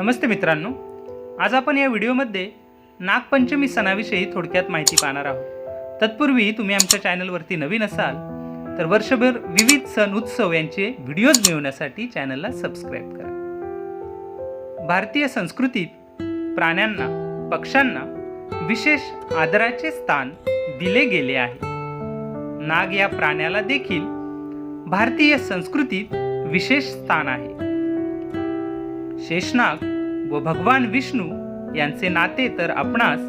नमस्ते मित्रांनो. आज आपण या व्हिडिओमध्ये नागपंचमी सणाविषयी थोडक्यात माहिती पाहणार आहोत. तत्पूर्वी तुम्ही आमच्या चॅनलवरती नवीन असाल तर वर्षभर विविध सण उत्सव यांचे व्हिडिओज मिळवण्यासाठी चॅनलला सबस्क्राईब करा. भारतीय संस्कृतीत प्राण्यांना पक्ष्यांना विशेष आदराचे स्थान दिले गेले आहे. नाग या प्राण्याला देखील भारतीय संस्कृतीत विशेष स्थान आहे. शेषनाग व भगवान विष्णू यांचे नाते तर आपणास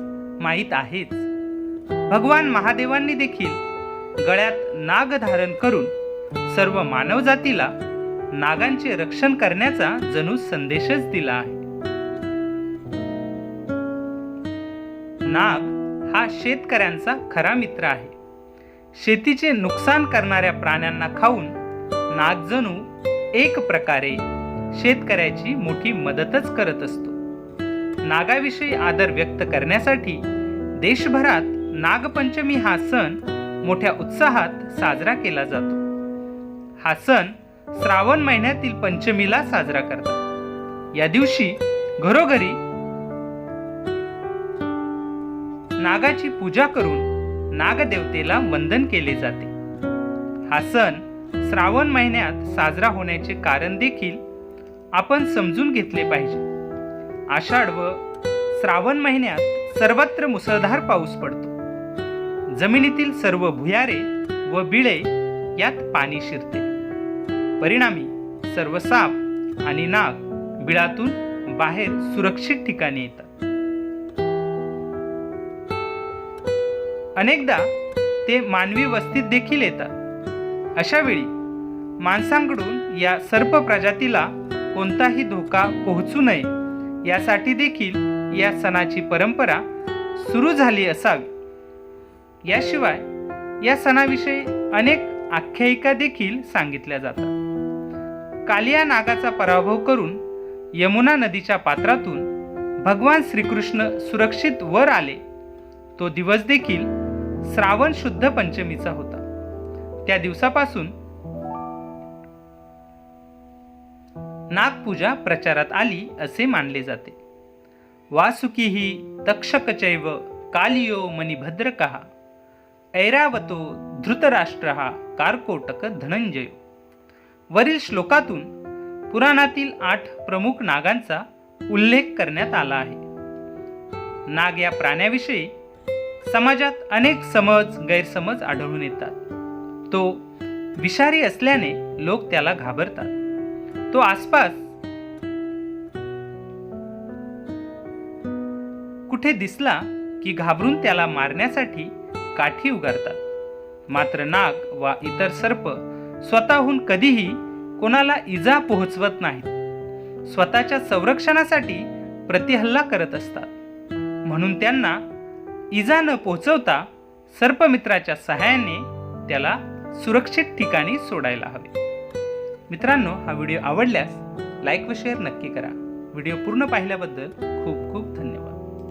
माहीत आहेच. भगवान महादेवांनी देखील गळ्यात नाग धारण करून सर्व मानवजातीला नागांचे रक्षण करण्याचा जणू संदेशच दिला आहे. नाग हा शेतकऱ्यांचा खरा मित्र आहे. शेतीचे नुकसान करणाऱ्या प्राण्यांना खाऊन नाग जणू एक प्रकारे शेतकऱ्याची मोठी मदतच करत असतो. नागाविषयी आदर व्यक्त करण्यासाठी देशभरात नागपंचमी हा सण मोठ्या उत्साहात साजरा केला जातो. हा सण श्रावण महिन्यातील पंचमीला साजरा करतात. या दिवशी घरोघरी नागाची पूजा करून नागदेवतेला वंदन केले जाते. हा सण श्रावण महिन्यात साजरा होण्याचे कारण देखील आपण समजून घेतले पाहिजे. आषाढ व श्रावण महिन्यात सर्वत्र मुसळधार पाऊस पडतो. जमिनीतील सर्व भुयारे व बिळे यात पाणी शिरते. परिणामी सर्व साप आणि नाग बिळातून बाहेर सुरक्षित ठिकाणी येतात. अनेकदा ते मानवी वस्तीत देखील येतात. अशा वेळी माणसांकडून या सर्प प्रजातीला कोणताही धोका पोहोचू नये. यासाठी देखील या सणाची परंपरा सुरू झाली असावी. याशिवाय या सणाविषयी अनेक आख्यायिका देखील सांगितल्या जातात. कालिया नागाचा पराभव करून यमुना नदीच्या पात्रातून भगवान श्रीकृष्ण सुरक्षित वर आले. तो दिवस देखील श्रावण शुद्ध पंचमीचा होता. त्या दिवसापासून नागपूजा प्रचारात आली असे मानले जाते. वासुकी ही तक्षकचैव कालियो मणिभद्रकः ऐरावतो धृतराष्ट्र कारकोटक धनंजय. वरील श्लोकातून पुराणातील आठ प्रमुख नागांचा उल्लेख करण्यात आला आहे. नाग या प्राण्याविषयी समाजात अनेक समज गैरसमज आढळून येतात. तो विषारी असल्याने लोक त्याला घाबरतात. तो आसपास. कुठे दिसला की घाबरून त्याला मारण्यासाठी काठी उगारतात? मात्र नाग वा इतर सर्प स्वतःहून कधीही कोणाला इजा पोहोचवत नाहीत. स्वतःच्या संरक्षणासाठी प्रतिहल्ला करत असतात. म्हणून त्यांना इजा न पोहोचवता सर्पमित्राच्या सहाय्याने त्याला सुरक्षित ठिकाणी सोडायला हवे. मित्रांनो हा व्हिडिओ आवडल्यास लाईक व शेअर नक्की करा. व्हिडिओ पूर्ण पाहिल्याबद्दल खूप